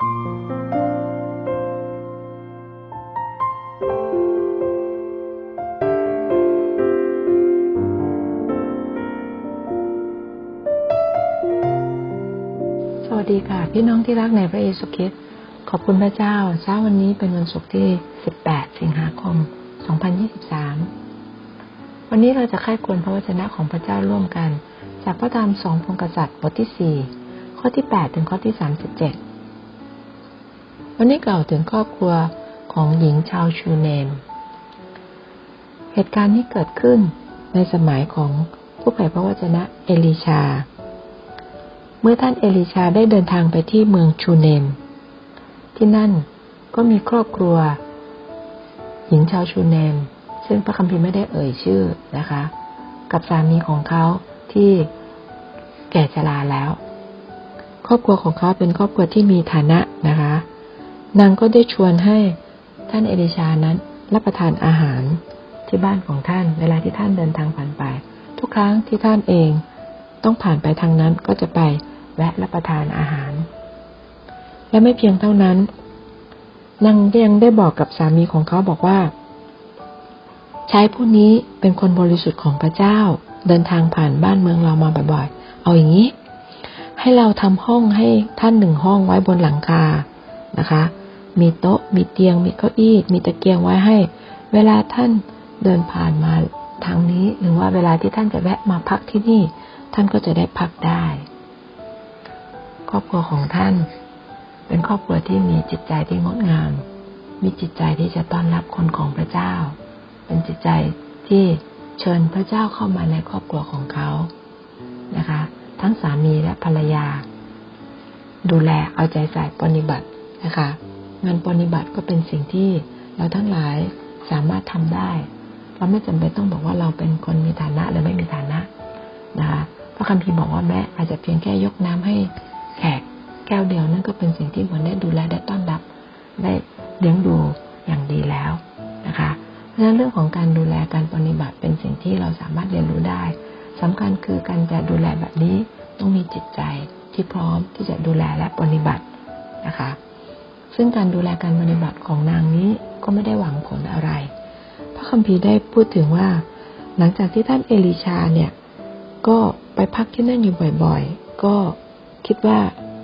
สวัสดีค่ะ พี่น้องที่รักในพระเยซูคริสต์ขอบคุณพระเจ้าเช้าวันนี้เป็นวันศุกร์ที่ 18 สิงหาคม 2023 วันนี้เราจะค่ายควรพระวจนะของพระเจ้าร่วมกัน จากพระธรรมสองพงกษัตริย์บทที่ 4 ข้อที่ 8 ถึงข้อที่ 37 วันนี้กล่าวถึงครอบครัวของหญิงชาวชูเนม เหตุการณ์นี้เกิดขึ้นในสมัยของผู้เผยพระวจนะเอลีชา เมื่อท่านเอลิชาได้เดินทางไปที่เมืองชูเนม ที่นั่นก็มีครอบครัว หญิงชาวชูเนม ซึ่งพระคัมภีร์ไม่ได้เอ่ยชื่อนะคะ กับสามีของเขาที่แก่ชราแล้ว ครอบครัวของเขาเป็นครอบครัวที่มีฐานะนะคะ นางก็ได้ชวนให้ท่านเอลิชานั้นรับประทานอาหารที่บ้านของท่านเวลาที่ท่านเดินทางผ่านไป ทุกครั้งที่ท่านเองต้องผ่านไปทางนั้นก็จะไปแวะรับประทานอาหาร และไม่เพียงเท่านั้นนางยังได้บอกกับสามีของเขาบอกว่าชายผู้นี้เป็นคนบริสุทธิ์ของพระเจ้า เดินทางผ่านบ้านเมืองเรามาบ่อยๆ เอาอย่างนี้ ให้เราทำห้องให้ท่านหนึ่งห้องไว้บนหลังคานะคะ มีโต๊ะ มีเตียง มีเก้าอี้ มีตะเกียงไว้ให้ เวลาท่านเดินผ่านมาทางนี้ หรือว่าเวลาที่ท่านจะแวะมาพักที่นี่ ท่านก็จะได้พักได้ ครอบครัวของท่าน เป็นครอบครัวที่มีจิตใจที่งดงาม มีจิตใจที่จะต้อนรับคนของพระเจ้า เป็นจิตใจที่เชิญพระเจ้าเข้ามาในครอบครัวของเขา นะคะ ทั้งสามีและภรรยา ดูแลเอาใจใส่ปฏิบัตินะคะ งานปฏิบัติก็เป็นสิ่งที่เราทั้งหลายสามารถทำได้ เราไม่จำเป็นต้องบอกว่าเราเป็นคนมีฐานะหรือไม่มีฐานะนะคะพระคัมภีร์บอกว่าแม้อาจจะเพียงแค่ยกน้ำให้แขกแก้วเดียวนั่นก็เป็นสิ่งที่เหมือนได้ดูแลได้ต้อนรับ ได้เลี้ยงดูอย่างดีแล้วนะคะเพราะฉะนั้นเรื่องของการดูแลการปฏิบัติเป็นสิ่งที่เราสามารถเรียนรู้ได้สำคัญคือการจะดูแลแบบนี้ต้องมีจิตใจที่พร้อมที่จะดูแลและปฏิบัตินะคะ ซึ่งการดูแลการปฏิบัติของนางนี้ก็ไม่ได้หวังผลอะไร พระคัมภีร์ได้พูดถึงว่า หลังจากที่ท่านเอลิชาเนี่ย ก็ไปพักที่นั่นอยู่บ่อยๆ ก็คิดว่า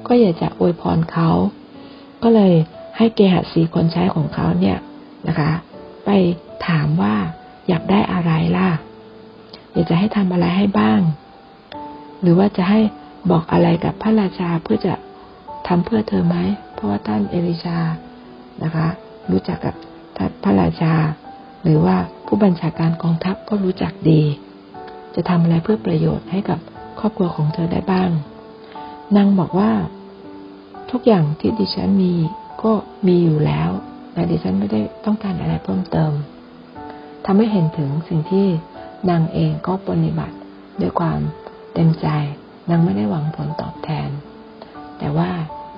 ก็อยากจะอวยพรเขา ก็เลยให้เกหัสีคนใช้ของเขาเนี่ยนะคะ ไปถามว่าอยากได้อะไรล่ะ อยากจะให้ทำอะไรให้บ้าง หรือว่าจะให้บอกอะไรกับพระราชาเพื่อจะทำเพื่อเธอไหม พราะว่าท่านเอลิชานะคะ รู้จักกับพระราชา หรือว่าผู้บัญชาการกองทัพก็รู้จักดี จะทำอะไรเพื่อประโยชน์ให้กับครอบครัวของเธอได้บ้างนางบอกว่า ทุกอย่างที่ดิฉันมีก็มีอยู่แล้วแต่ดิฉันไม่ได้ต้องการอะไรเพิ่มเติมทำให้เห็นถึงสิ่งที่นางเองก็ปฏิบัติด้วยความเต็มใจนางไม่ได้หวังผลตอบแทน แต่ว่า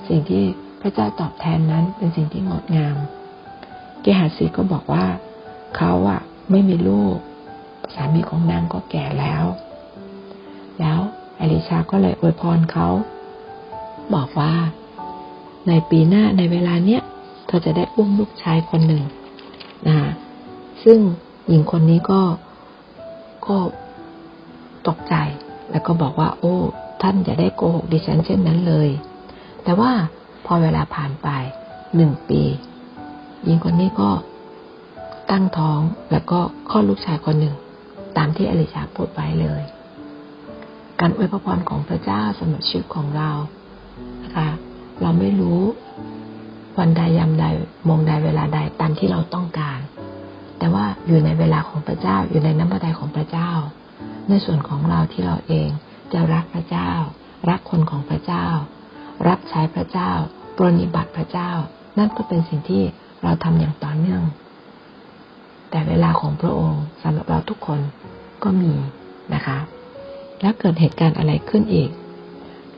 สิ่งที่ พระเจ้าตอบแทนนั้นเป็นสิ่งที่งดงาม เกหาสีก็บอกว่า เขาอะไม่มีลูก สามีของนางก็แก่แล้ว แล้วอลิชาก็เลยอวยพรเขาบอกว่า ในปีหน้าในเวลาเนี้ยเธอจะได้อุ้มลูกชายคนหนึ่งนะซึ่งหญิงคนนี้ก็ก็ตกใจ แล้วก็บอกว่า โอ้ ท่านจะได้โกหกดิฉันเช่นนั้นเลย แต่ว่า พอเวลาผ่านไปหนึ่งปีหญิงคนนี้ก็ตั้งท้องแล้วก็คลอดลูกชายคนหนึ่ง ตามที่อลิชาพูดไว้เลย การอวยพรของพระเจ้าสำหรับชีวิตของเรานะคะเราไม่รู้วันใดยามใดมองใดเวลาใดตามที่เราต้องการ แต่ว่าอยู่ในเวลาของพระเจ้าอยู่ในน้ำพระทัยของพระเจ้า ในส่วนของเราที่เราเองจะรักพระเจ้า รักคนของพระเจ้า รับใช้พระเจ้า ปรนิบัติพระเจ้า นั่นก็เป็นสิ่งที่เราทำอย่างต่อเนื่อง แต่เวลาของพระองค์สำหรับเราทุกคนก็มีนะคะ แล้วเกิดเหตุการณ์อะไรขึ้นอีก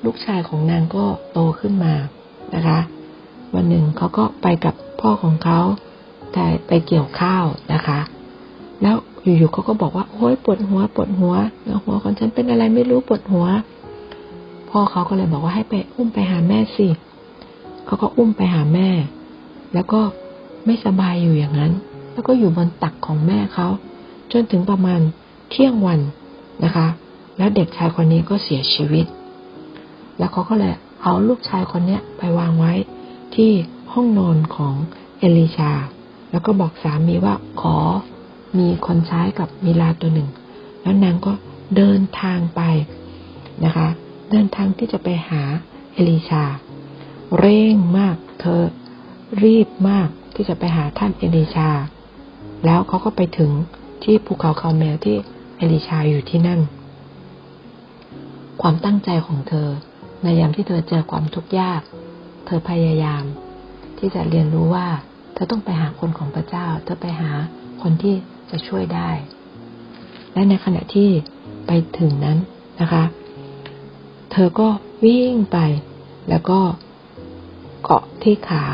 ลูกชายของนางก็โตขึ้นมานะคะ วันหนึ่งเขาก็ไปกับพ่อของเขาแต่ไปเกี่ยวข้าวนะคะ แล้วอยู่ๆเขาก็บอกว่าโอ้ยปวดหัวปวดหัวหัวของฉันเป็นอะไรไม่รู้ปวดหัว พ่อเขาก็เลยบอกว่าให้ไปอุ้มไปหาแม่สิ เขาก็อุ้มไปหาแม่ แล้วก็ไม่สบายอยู่อย่างนั้น แล้วก็อยู่บนตักของแม่เขาจนถึงประมาณเที่ยงวันนะคะ แล้วเด็กชายคนนี้ก็เสียชีวิต แล้วเขาก็เลยเอาลูกชายคนเนี้ยไปวางไว้ที่ห้องนอนของเอลิชา แล้วก็บอกสามีว่าขอมีคนใช้กับมิลาตัวหนึ่ง แล้วนางก็เดินทางไปนะคะ เดินทางที่จะไปหาเอลิชา เร่งมาก เธอ รีบมากที่จะไปหาท่านเอลิชา แล้วเขาก็ไปถึงที่ภูเขาคาเมลที่เอลิชาอยู่ที่นั่น ความตั้งใจของเธอ ในยามที่เธอเจอความทุกข์ยาก เธอพยายาม ที่จะเรียนรู้ว่า เธอต้องไปหาคนของพระเจ้า เธอไปหาคนที่จะช่วยได้ และในขณะที่ไปถึงนั้นนะคะ เธอก็วิ่งไปแล้วก็ เกาะที่ขา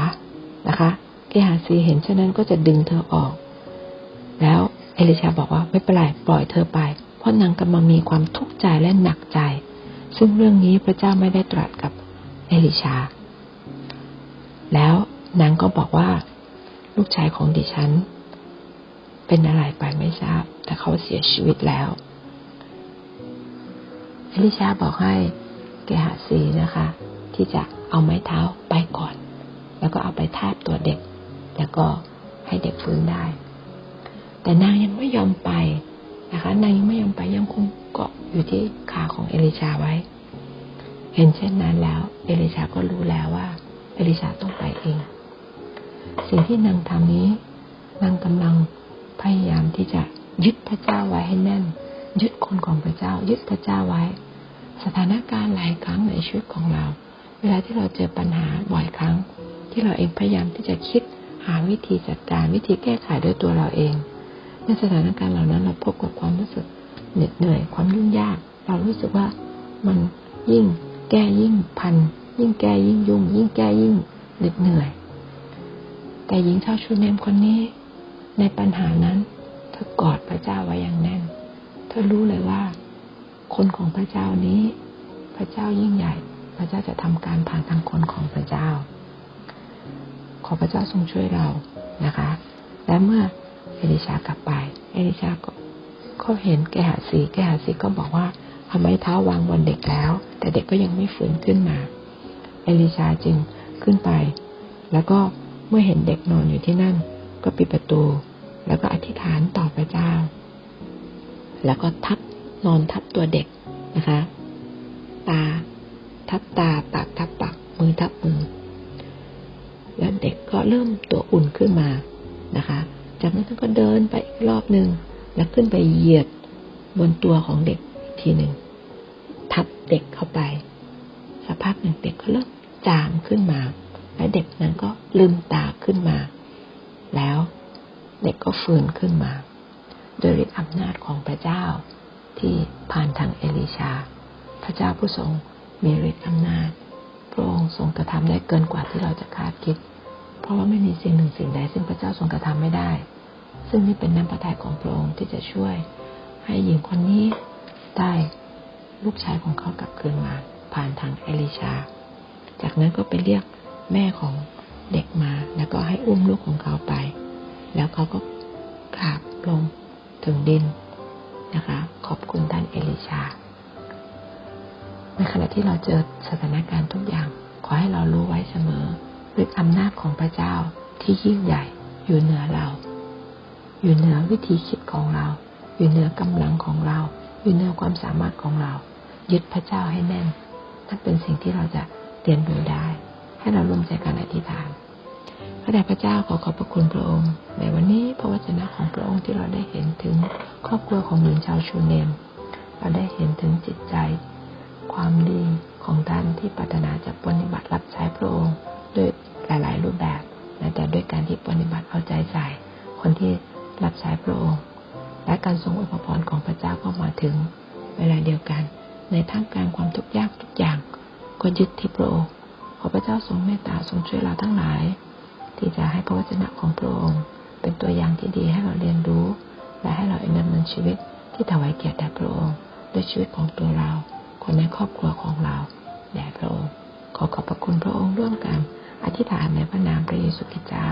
นะคะเกหาซีเห็นฉะนั้นก็จะดึงเธอออก แล้วเอลิชาบอกว่าไม่เป็นไรปล่อยเธอไป เพราะนางกำลังมีความทุกข์ใจและหนักใจ ซึ่งเรื่องนี้พระเจ้าไม่ได้ตรัสกับเอลิชา แล้วนางก็บอกว่า ลูกชายของดิฉัน เป็นอะไรไปไม่ทราบ แต่เขาเสียชีวิตแล้ว เอลิชาบอกให้ เกหาซีนะคะ ที่จะเอาไม้เท้าไปก่อน แล้วก็เอาไปทาบตัวเด็ก แล้วก็ให้เด็กฟื้นได้ แต่นางยังไม่ยอมไปนะคะ นางยังไม่ยอมไปยังคงเกาะอยู่ที่ขาของเอลิชาไว้ เห็นเช่นนั้นแล้ว เอลิชาก็รู้แล้วว่า เอลิชาต้องไปเอง สิ่งที่นางทำนี้นางกำลังพยายามที่จะยึดพระเจ้าไว้ให้แน่น ยึดคนของพระเจ้า ยึดพระเจ้าไว้ สถานการณ์หลายครั้งในชีวิตของเรา เวลาที่เราเจอปัญหาบ่อยครั้ง ที่เราเองพยายามที่จะคิดหาวิธีจัดการวิธีแก้ไขด้วยตัวเราเอง ในสถานการณ์เหล่านั้นเราพบกับความรู้สึกเหน็ดเหนื่อยความยุ่งยาก เรารู้สึกว่ามันยิ่งแก้ยิ่งพัน ยิ่งแก้ยิ่งยุ่ง ยิ่งแก้ยิ่งเหน็ดเหนื่อย แต่หญิงชาวชูเนมคนนี้ ในปัญหานั้น เธอกอดพระเจ้าไว้อย่างแน่น เธอรู้เลยว่า คนของพระเจ้านี้ พระเจ้ายิ่งใหญ่ พระเจ้าจะทำการผ่านทางคนของพระเจ้า ขอพระเจ้าทรงช่วยเรานะคะ และเมื่อเอลิชากลับไป เอลิชาก็ก็เห็นแกหาสีแกหาสีก็บอกว่าเอาไมเท้าวางบนเด็กแล้ว แต่เด็กก็ยังไม่ฟื้นขึ้นมา เอลิชาจึงขึ้นไป แล้วก็เมื่อเห็นเด็กนอนอยู่ที่นั่น ก็ปิดประตู แล้วก็อธิษฐานต่อพระเจ้า แล้วก็ทับ นอนทับตัวเด็กนะคะ ตาทับตาปากทับปากมือทับมือ แล้วเด็กก็เริ่มตัวอุ่นขึ้นมานะคะ จากนั้นท่านก็เดินไปอีกรอบหนึ่งแล้วขึ้นไปเหยียดบนตัวของเด็กอีกทีหนึ่งทับเด็กเข้าไปสภาพหนึ่งเด็กก็เริ่มจามขึ้นมา และเด็กนั้นก็ลืมตาขึ้นมา แล้วเด็กก็ฟื้นขึ้นมา โดยฤทธิอำนาจของพระเจ้า ที่ผ่านทางเอลิชา พระเจ้าผู้ทรงมีฤทธิ์อำนาจ พระองค์ทรงกระทำได้เกินกว่าที่เราจะคาดคิด เพราะว่าไม่มีสิ่งหนึ่งสิ่งใดซึ่งพระเจ้าทรงกระทำไม่ได้ ซึ่งนี่เป็นน้ำพระทัยของพระองค์ที่จะช่วย ให้หญิงคนนี้ได้ลูกชายของเขากลับคืนมา ผ่านทางเอลิชา จากนั้นก็ไปเรียกแม่ของเด็กมาแล้วก็ให้อุ้มลูกของเขาไป แล้วเขาก็กราบลงถึงดิน นะคะ ขอบคุณท่านเอลิชา ในขณะที่เราเจอสถานการณ์ทุกอย่าง ขอให้เรารู้ไว้เสมอฤทธิอำนาจของพระเจ้าที่ยิ่งใหญ่อยู่เหนือเรา อยู่เหนือวิธีคิดของเรา อยู่เหนือกำลังของเรา อยู่เหนือความสามารถของเรา ยึดพระเจ้าให้แน่นนั่นเป็นสิ่งที่เราจะเรียนรู้ได้ ให้เราร่วมใจกันอธิษฐาน ระเดชพระเจ้าขอขอบพระคุณพระองค์ ในวันนี้พระวจนะของพระองค์ที่เราได้เห็นถึงครอบครัวของหญิงชาวชูเนม เราได้เห็นถึงจิตใจ ความดีของท่านที่ปรารถนาจะปฏิบัติรับใช้พระองค์ด้วยหลาย ๆ รูปแบบแต่ด้วยการที่ปฏิบัติเอาใจใส่ คนที่รับใช้พระองค์ และการทรงอวยพรของพระเจ้าก็มาถึง เวลาเดียวกัน ในท่ามกลางความทุกข์ยากทุกอย่าง ก็ยึดที่พระองค์ขอพระเจ้าทรงเมตตาทรงช่วยเราทั้งหลาย ที่จะให้พระวจนะของพระองค์ เป็นตัวอย่างที่ดีให้เราเรียนรู้ และให้เราเองดำเนินชีวิตที่ถวายเกียรติแด่พระองค์ด้วยชีวิตของตัวเรา คนในครอบครัวของเราแด่พระองค์ ขอขอบพระคุณพระองค์ร่วมกัน อธิษฐานในพระนามพระเยซูคริสต์เจ้า